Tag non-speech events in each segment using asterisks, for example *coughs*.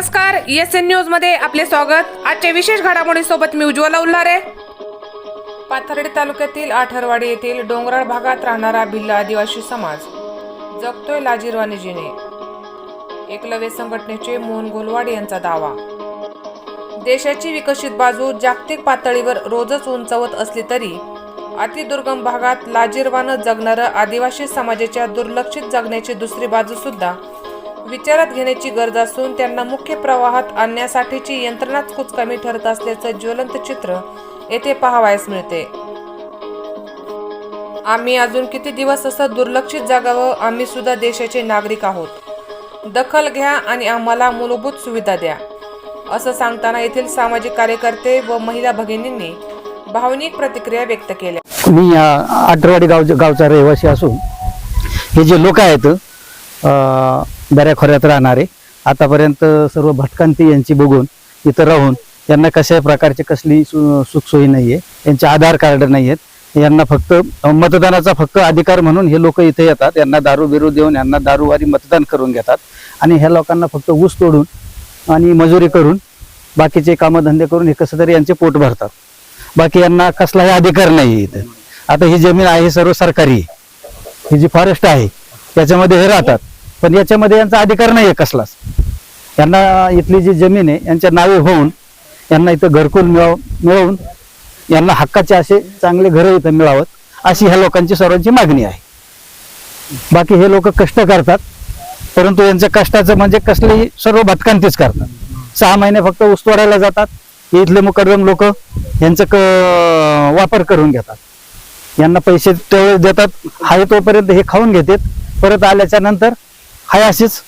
नमस्कार S N न्यूजमध्ये आपले स्वागत. आजच्या विशेष घडामोडी सोबत मी उज्ज्वला उल्हारे. पाथर्डी तालुक्यातील आठरवाडी येथील डोंगराळ भागात राहणारा भिल्ल आदिवासी समाज जगतोय लाजीरवाणीजीने. एकलव्य संघटनेचे मोहन गोलवाड यांचा दावा. देशाची विकसित बाजू जागतिक पातळीवर रोजच उंचावत असली तरी अतिदुर्गम भागात लाजीरवानं जगणारं आदिवासी समाजाच्या दुर्लक्षित जगण्याची दुसरी बाजू सुद्धा विचारात घेण्याची गरज असून त्यांना मुख्य प्रवाहात आणण्यासाठीची यंत्रणाच कुचकामी ठरत असल्याचं ज्वलंत चित्र येथे पाहावयास मिळते. आम्ही अजून किती दिवस असं दुर्लक्षित जागावं आम्ही सुद्धा देशाचे नागरिक आहोत. दखल घ्या आणि आम्हाला मूलभूत सुविधा द्या. असं सांगताना येथील सामाजिक कार्यकर्ते व महिला भगिनींनी भावनिक प्रतिक्रिया व्यक्त केल्या. मी या आटरवाडी गाव गावचा रहिवासी असून हे जे लोक आहेत दऱ्याखोऱ्यात राहणारे. आतापर्यंत सर्व भटकांती यांची बघून इथं राहून यांना कशाही प्रकारची कसली सु सुखसोयी नाही आहे यांचे आधार कार्ड नाही आहेत यांना फक्त मतदानाचा फक्त अधिकार म्हणून हे लोक इथे येतात. यांना दारू बिरू देऊन यांना दारूवारी मतदान करून घेतात. आणि ह्या लोकांना फक्त ऊस तोडून आणि मजुरी करून बाकीचे कामधंदे करून हे कसं तरी यांचे पोट भरतात. बाकी यांना कसलाही अधिकार नाही इथं. आता ही जमीन आहे सर्व सरकारी. ही जी फॉरेस्ट आहे त्याच्यामध्ये हे राहतात. पण याच्यामध्ये यांचा अधिकार नाही आहे कसलाच. यांना इथली जी जमीन आहे यांच्या नावे होऊन यांना इथं घरकुल मिळव मिळवून यांना हक्काचे असे चांगले घरं इथं मिळावत अशी ह्या लोकांची सर्वांची मागणी आहे. बाकी हे लोक कष्ट करतात परंतु यांच्या कष्टाचं म्हणजे कसलेही सर्व भटकांतीच करतात. सहा महिने फक्त ऊस जातात हे इथले मुकरदम लोक यांचं क वापर करून घेतात. यांना पैसे तेवढे देतात हाय तोपर्यंत हे खाऊन घेतात परत आल्याच्यानंतर हाय अशीच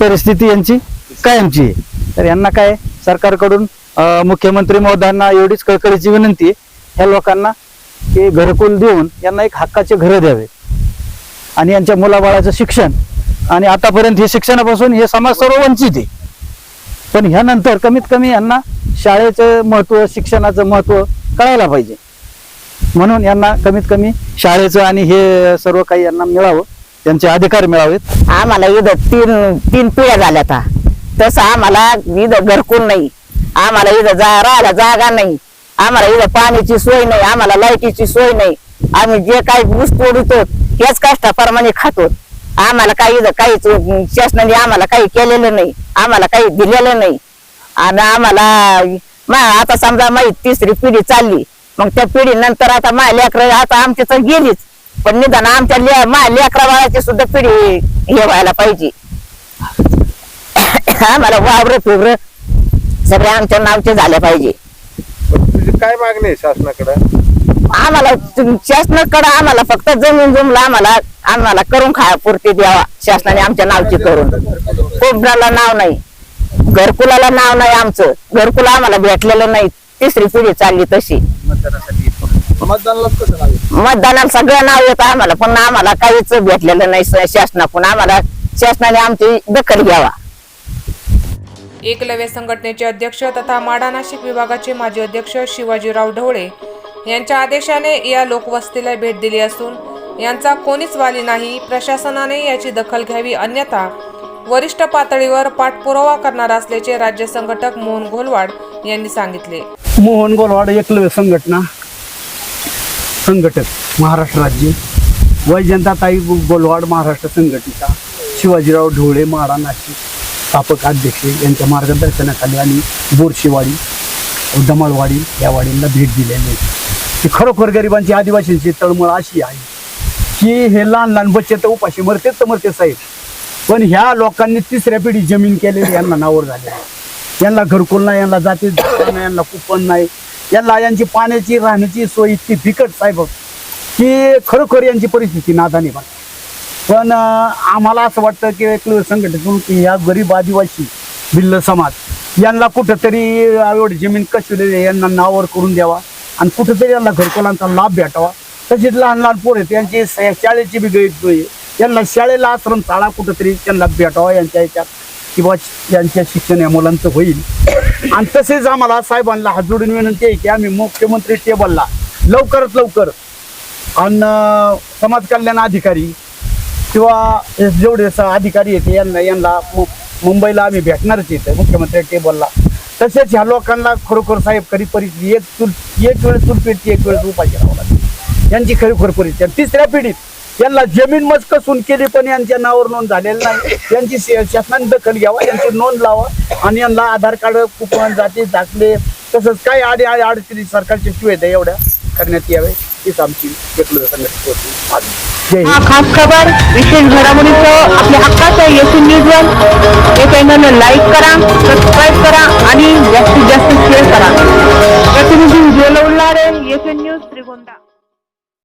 परिस्थिती यांची कायमची आहे. तर यांना काय सरकारकडून अं, मुख्यमंत्री महोदयांना एवढीच कळकळीची विनंती आहे. ह्या लोकांना की घरकुल देऊन यांना एक हक्काचे घरं द्यावे. आणि यांच्या मुलाबाळाचं शिक्षण. आणि आतापर्यंत हे शिक्षणापासून हे समाज सर्व वंचित आहे. पण ह्यानंतर कमीत कमी यांना शाळेचं महत्त्व शिक्षणाचं महत्त्व कळायला पाहिजे. म्हणून यांना कमीत कमी शाळेचं आणि हे सर्व काही यांना मिळावं. त्यांचे अधिकार मिळावेत? आम्हाला इथं तीन तीन पिढ्या झाल्या आता. तसं आम्हाला इथं घरकुल नाही. आम्हाला इथं जा राहायला जागा नाही. आम्हाला इथं पाण्याची सोय नाही आम्हाला लाईटीची सोय नाही. आम्ही जे काही ऊस तोडतो हेच कष्टाप्रमाणे खातो. आम्हाला काही इथं काहीच शासनाने आम्हाला काही केलेलं नाही आम्हाला काही दिलेलं नाही. आणि आम्हाला मा आता समजा माझी तिसरी पिढी चालली. मग त्या पिढी नंतर आता माझ्या लेकर आता आमची तर गेलीच. पण निदान आमच्या ले माझ्या लेकरा बाळाची सुद्धा पिढी हे व्हायला पाहिजे. *coughs* आम्हाला वावर फिवर सगळे आमच्या नावचे झाले पाहिजे. तुझी काय मागणी आहे शासनाकडे? आम्हाला शासनाकडे आम्हाला फक्त जमीन जमला आम्हाला आम्हाला करून खाया पुरती द्यावा. शासनाने आमच्या नावची करून कोबराला नाव नाही. घरकुलाला नाव नाही आमचं. घरकुल आम्हाला भेटलेलं नाही. तिसरी पिढी चालली तशी. मतदानाला कसं लागेल मतदानाला सगळं नाव येतं आम्हाला. पण आम्हाला काहीच भेटलेलं नाही श- शासनाकडून आम्हाला शासनाने आमची दखल घ्यावा. एकलव्य संघटनेचे अध्यक्ष तथा माडा नाशिक विभागाचे माजी अध्यक्ष शिवाजीराव ढवळे यांच्या आदेशाने या लोकवस्तीला भेट दिली असून यांचा कोणीच वाली नाही. प्रशासनाने याची दखल घ्यावी अन्यथा वरिष्ठ पातळीवर पाठपुरावा करणार असल्याचे राज्य संघटक मोहन घोलवाड यांनी सांगितले. मोहन गोलवाड एकलव्य संघटना. संघटक महाराष्ट्र राज्य. वैजंताताई गोलवाड महाराष्ट्र संघटिका शिवाजीराव ढोळे माडा नाशिक स्थापक अध्यक्ष यांच्या मार्गदर्शनाखाली आणि बोरशीवाडी दमाळवाडी या वाडींना भेट दिलेली आहे. खरोखर गरिबांची आदिवासींची तळमळ अशी आहे की हे लहान लहान बच्चे तर उपाशी मरतेच तर मरते साहेब. पण ह्या लोकांनी तिसऱ्या पिढी जमीन केलेली यांना नावर झाले आहे. यांना घरकुल नाही यांना जाती यांना कुपन नाही. यांना यांची पाण्याची राहण्याची सोय इतकी बिकट साहेब. की खरोखर यांची परिस्थिती नादानी पण पण आम्हाला असं वाटतं की एक संघटनेतून की ह्या गरीब आदिवासी भिल्ल समाज यांना कुठंतरी एवढी जमीन कशी यांना नावर करून द्यावा आणि कुठंतरी यांना घरकुलांचा लाभ भेटावा. तसेच लहान लहान पोर आहेत यांची शाळेची बी गैरसोय यांना शाळेला आश्रम शाळा कुठंतरी त्यांना भेटावा यांच्या याच्यात किंवा यांच्या शिक्षण या मुलांचं होईल. आणि तसेच आम्हाला साहेबांना हात जोडून विनंती आहे की आम्ही मुख्यमंत्री टेबलला लवकरात लवकर आणि समाज कल्याण अधिकारी किंवा जेवढे स- अधिकारी आहेत यांना यांना मु- मुंबईला आम्ही भेटणारच इथं मुख्यमंत्री टेबलला. तसेच ह्या लोकांना खरोखर साहेब खरी परिस्थिती एक चूल एक वेळेस चूल एक वेळेस उपाय करावा लागेल. यांची खरोखर परिस्थिती. तिसऱ्या पिढीत यांना जमीन मज कसून केली पण यांच्या नावावर नोंद झालेली नाही यांची शासनाने दखल घ्यावा यांची नोंद लावा आणि यांना आधार कार्ड कुपन जाती दाखले तसंच काय आडी आडी अडचणी सरकारची सुविधा एवढ्या करण्यात यावे हीच आमची एकलव्य संघटनेची मागणी. जय हिंद. हा खास खबर विशेष घडामोडीचं आपल्या हक्काचं येथून न्यूजवर हे चॅनल लाईक करा सबस्क्राईब करा आणि जास्तीत जास्त शेअर करा प्रतिनिधी उज्ज्वल उल्हारे येथून न्यूज